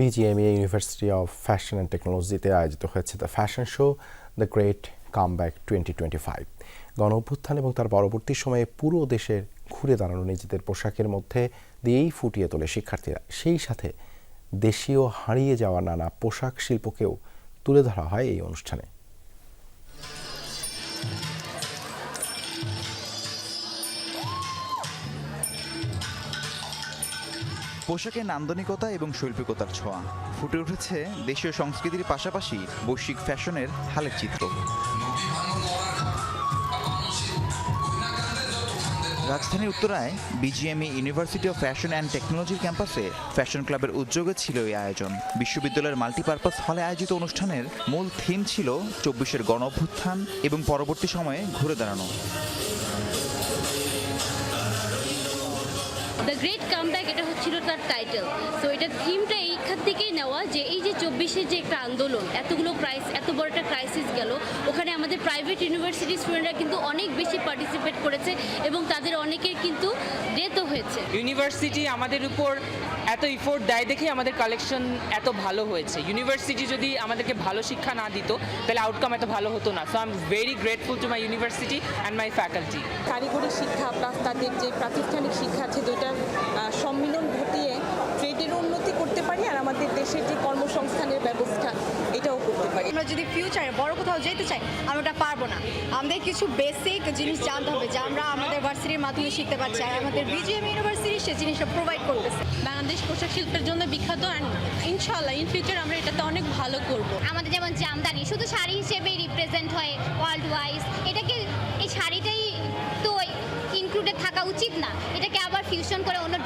BGMEA university of fashion and টেকনোলজিতে আয়োজিত হয়েছে the fashion show the great comeback twenty twenty five গণ অভ্যুত্থান এবং তার পরবর্তী সময়ে পুরো দেশের ঘুরে দাঁড়ানো নিজেদের পোশাকের মধ্যে দিয়েই ফুটিয়ে তোলে শিক্ষার্থীরা। সেই সাথে দেশীয় হারিয়ে যাওয়া নানা পোশাক শিল্পকেও তুলে ধরা হয় এই অনুষ্ঠানে। পোশাকের নান্দনিকতা এবং শৈল্পিকতার ছোঁয়া। ফুটে উঠেছে দেশীয় সংস্কৃতির পাশাপাশি বৈশ্বিক ফ্যাশনের হালের চিত্র। রাজধানীর উত্তরায় BGMEA university of fashion and টেকনোলজির ক্যাম্পাসে ফ্যাশন ক্লাবের উদ্যোগে ছিল এই আয়োজন। বিশ্ববিদ্যালয়ের মাল্টিপারপাস হলে আয়োজিত অনুষ্ঠানের মূল থিম ছিল চব্বিশের গণ অভ্যুত্থান এবং পরবর্তী সময়ে ঘুরে দাঁড়ানো। দ্য গ্রেট কামব্যাক এটা হচ্ছিল তার টাইটেল সো এটা থিমটা এইখান থেকেই নেওয়া যে এই যে চব্বিশের যে একটা আন্দোলন, এতগুলো একটা ক্রাইসিস গেল। ওখানে আমাদের প্রাইভেট ইউনিভার্সিটি স্টুডেন্টরা কিন্তু অনেক বেশি পার্টিসিপেট করেছে এবং তাদের অনেকের কিন্তু ডেথও হয়েছে। ইউনিভার্সিটি আমাদের উপর এত ইফোর্ট দেয় দেখে আমাদের কালেকশন এত ভালো হয়েছে। ইউনিভার্সিটি যদি আমাদেরকে ভালো শিক্ষা না দিত তাহলে আউটকাম এত ভালো হতো না। So I am very grateful to my university and my faculty কারিগরি শিক্ষা প্লাস তাদের যে প্রাতিষ্ঠানিক শিক্ষা আছে দুইটার আহ, সম্মিলন ঘটিয়ে ট্রেডের উন্নতি করতে পারি আর আমাদের দেশের যে কর্মসংস্থানের ব্যবস্থা পারি আমরা যদি ফিউচারে বড় কোথাও যেতে চাই আমরা ওটা পারব না। আমাদের কিছু বেসিক জিনিস জানতে হবে যা আমরা আমাদের ভার্সিটির মাধ্যমে শিখতে পারছি। আর আমাদের বিজিএম ইউনিভার্সিটি সে জিনিসটা প্রোভাইড করতেছে। বাংলাদেশ পোশাক শিল্পের জন্য বিখ্যাত অ্যান্ড ইনশাল্লাহ ইন ফিউচার আমরা এটাতে অনেক ভালো করব। আমাদের যেমন জামদানি শুধু শাড়ি হিসেবেই রিপ্রেজেন্ট হয় ওয়ার্ল্ড ওয়াইজ এটাকে এই শাড়িটাই তো ইনক্লুডেড থাকা উচিত না। এটাকে আবার ফিউশন করে অন্য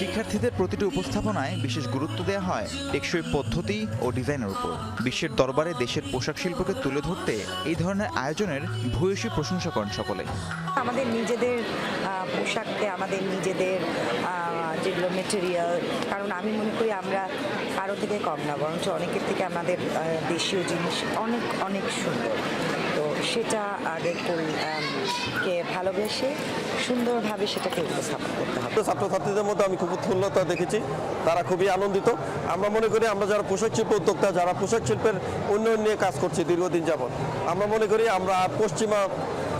শিক্ষার্থীদের প্রতিটি উপস্থাপনায় বিশেষ গুরুত্ব দেওয়া হয় টেকসই পদ্ধতি ও ডিজাইনের উপর। বিশ্বের দরবারে দেশের পোশাক শিল্পকে তুলে ধরতে এই ধরনের আয়োজনের ভূয়সী প্রশংসা করেন সকলে। আমাদের নিজেদের পোশাককে আমাদের নিজেদের যেগুলো মেটেরিয়াল কারণ আমি মনে করি আমরা কারও থেকে কম না, বরঞ্চ অনেকের থেকে আমাদের দেশীয় জিনিস অনেক অনেক সুন্দর। সেটা করি কে ভালোবেসে সুন্দরভাবে সেটাকে উপস্থাপন করতে হবে। ছাত্রছাত্রীদের মধ্যে আমি খুব উৎফুল্লতা দেখেছি, তারা খুবই আনন্দিত। আমরা মনে করি আমরা যারা পোশাক শিল্প উদ্যোক্তা, যারা পোশাক শিল্পের উন্নয়ন নিয়ে কাজ করছি দীর্ঘদিন যাবৎ, আমরা মনে করি আমরা পশ্চিমা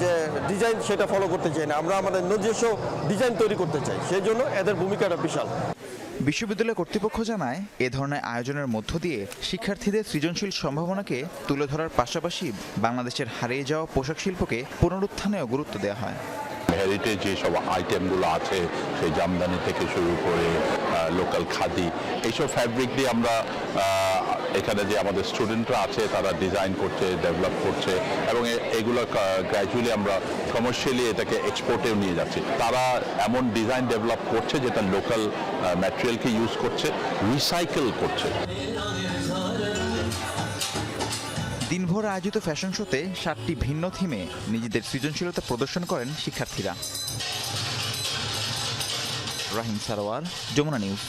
যে ডিজাইন সেটা ফলো করতে চাই না, আমরা আমাদের নিজস্ব ডিজাইন তৈরি করতে চাই, সেই জন্য এদের ভূমিকাটা বিশাল। বিশ্ববিদ্যালয় কর্তৃপক্ষ জানায়, এ ধরনের আয়োজনের মধ্য দিয়ে শিক্ষার্থীদের সৃজনশীল সম্ভাবনাকে তুলে ধরার পাশাপাশি বাংলাদেশের হারিয়ে যাওয়া পোশাক শিল্পকে পুনরুত্থানেও গুরুত্ব দেওয়া হয়। হেরিটেজ যেসব আইটেমগুলো আছে, সেই জামদানি থেকে শুরু করে লোকাল খাদি, এইসব ফ্যাব্রিক দিয়ে আমরা এখানে যে আমাদের স্টুডেন্টরা আছে, তারা ডিজাইন করছে ডেভেলপ করছে এবং এগুলো গ্র্যাজুয়ালি আমরা কমার্শিয়ালি এটাকে এক্সপোর্টেও নিয়ে যাচ্ছি। তারা এমন ডিজাইন ডেভেলপ করছে যেটা লোকাল ম্যাটেরিয়ালকে ইউজ করছে রিসাইকেল করছে। দিনভর আয়োজিত ফ্যাশন শোতে সাতটি ভিন্ন থিমে নিজেদের সৃজনশীলতা প্রদর্শন করেন শিক্ষার্থীরা। রাহিম সারোয়ার, যমুনা নিউজ